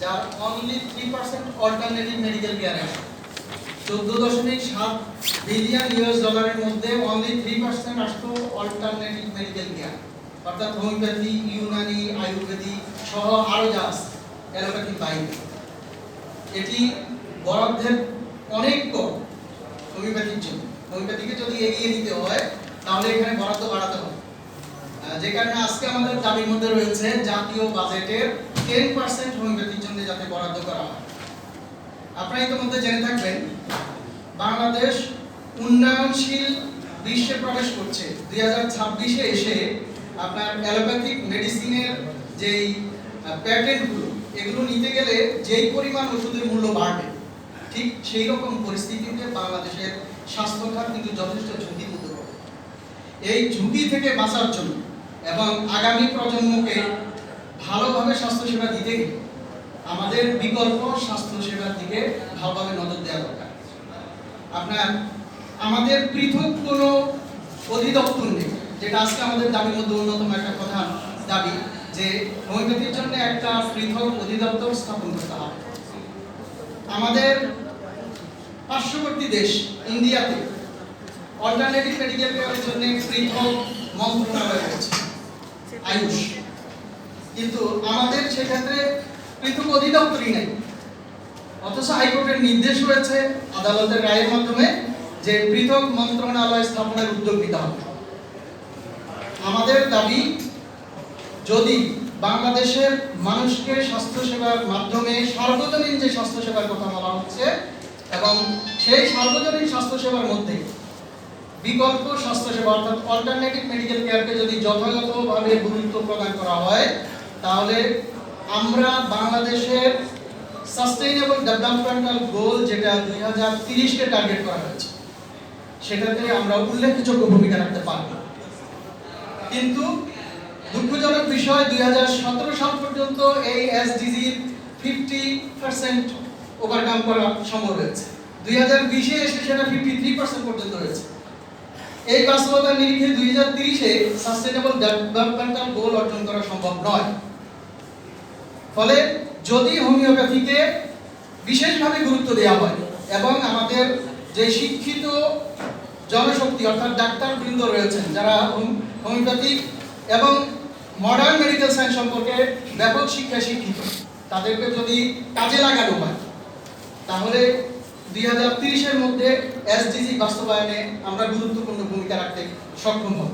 যার only three percent alternative medical care আছে। চোদ্দ দশমিক সাত বিলিয়ন ইউএস ডলারের মধ্যে অনলি থ্রি পার্সেন্ট আসতো অল্টারনেটিভ মেডিকেল কেয়ার অর্থাৎ হোমিওপ্যাথি ইউনানি আয়ুর্বেদিক সহ আরও যা আছে অ্যালোপ্যাথি বাইরে এটি বরাদ্দের অনেক কম হোমিওপ্যাথির জন্য। হোমিওপ্যাথিকে যদি এগিয়ে নিতে হয়, তাহলে এখানে বরাদ্দ বাড়াতে হবে। যে কারণে আজকে আমাদের দাবির মধ্যে রয়েছে জাতীয় বাজেটের টেন পার্সেন্ট হোমিওপ্যাথির জন্য যাতে বরাদ্দ করা হয়। আপনারা ইতিমধ্যে জেনে থাকবেন, বাংলাদেশ উন্নয়নশীল বিশ্বে প্রবেশ করছে। দুই হাজার ছাব্বিশে এসে আপনার অ্যালোপ্যাথিক মেডিসিনের যেই প্যাটেন্টগুলো এগুলো নিতে গেলে যেই পরিমাণ ওষুধের মূল্য বাড়বে, ঠিক সেই রকম পরিস্থিতিতে বাংলাদেশের স্বাস্থ্য খাত কিন্তু যথেষ্ট ঝুঁকির মধ্যে এই ঝুঁকি থেকে বাঁচার জন্য এবং আগামী প্রজন্মকে ভালোভাবে স্বাস্থ্যসেবা দিতে আমাদের বিকল্প স্বাস্থ্যসেবার দিকে ভালোভাবে নজর দেওয়া দরকার। আপনার, আমাদের পৃথক কোনো অধিদপ্তর নেই, যেটা আজকে আমাদের দাবির মধ্যে অন্যতম একটা প্রধান দাবি, যে হোমিওপ্যাথির জন্য একটা পৃথক অধিদপ্তর স্থাপন করতে হবে। আমাদের পার্শ্ববর্তী দেশ, ইন্ডিয়াতে অল্টারনেটিভ মেডিকেল কেয়ারের জন্য পৃথক মন্ত্রণালয় রয়েছে। আয়ুষ। কিন্তু আমাদের সেক্ষেত্রে পৃথক অধিদপ্তরই নেই। অথচ হাইকোর্টের নির্দেশ রয়েছে আদালতের রায়ের মাধ্যমে যে পৃথক মন্ত্রণালয় স্থাপনের উদ্যোগ নিতে হবে। আমাদের দাবি, যদি বাংলাদেশের মানুষকে স্বাস্থ্যসেবার মাধ্যমে সার্বজনীন যে স্বাস্থ্যসেবার কথা বলা হচ্ছে এবং সেই সার্বজনীন স্বাস্থ্যসেবার মধ্যে বিকল্প স্বাস্থ্যসেবা অর্থাৎ অল্টারনেটিভ মেডিকেল কেয়ারকে যদি যথাযথভাবে গুরুত্ব প্রদান করা হয়, তাহলে আমরা বাংলাদেশের সাস্টেইনেবল ডেভেলপমেন্টাল গোল যেটা দুই হাজার তিরিশকে টার্গেট করা হয়েছে, সেটাতে আমরা উল্লেখযোগ্য ভূমিকা রাখতে পারব। কিন্তু দুঃখজনক বিষয়, দুই হাজার সতেরো সাল পর্যন্ত এই এসডিজির ফিফটি পার্সেন্ট ওভারকাম করা সম্ভব হয়েছে। দুই হাজার বিশে এসে সেটা ফিফটি থ্রি পার্সেন্ট পর্যন্ত হয়েছে। এই বাস্তবতার নিরিখে দুই হাজার তিরিশে সাস্টেনেবল ডেভেলপমেন্টাল গোল অর্জন করা সম্ভব নয়। ফলে যদি হোমিওপ্যাথিকে বিশেষভাবে গুরুত্ব দেওয়া হয় এবং আমাদের যে শিক্ষিত জনশক্তি, অর্থাৎ ডাক্তার বৃন্দ রয়েছেন, যারা হোম- হোমিওপ্যাথিক এবং মডার্ন মেডিকেল সায়েন্স সম্পর্কে ব্যাপক শিক্ষা শিক্ষিত, তাদেরকে যদি কাজে লাগানো হয়, তাহলে দুই হাজার তিরিশের মধ্যে এসডিজি বাস্তবায়নে আমরা গুরুত্বপূর্ণ ভূমিকা রাখতে সক্ষম হব।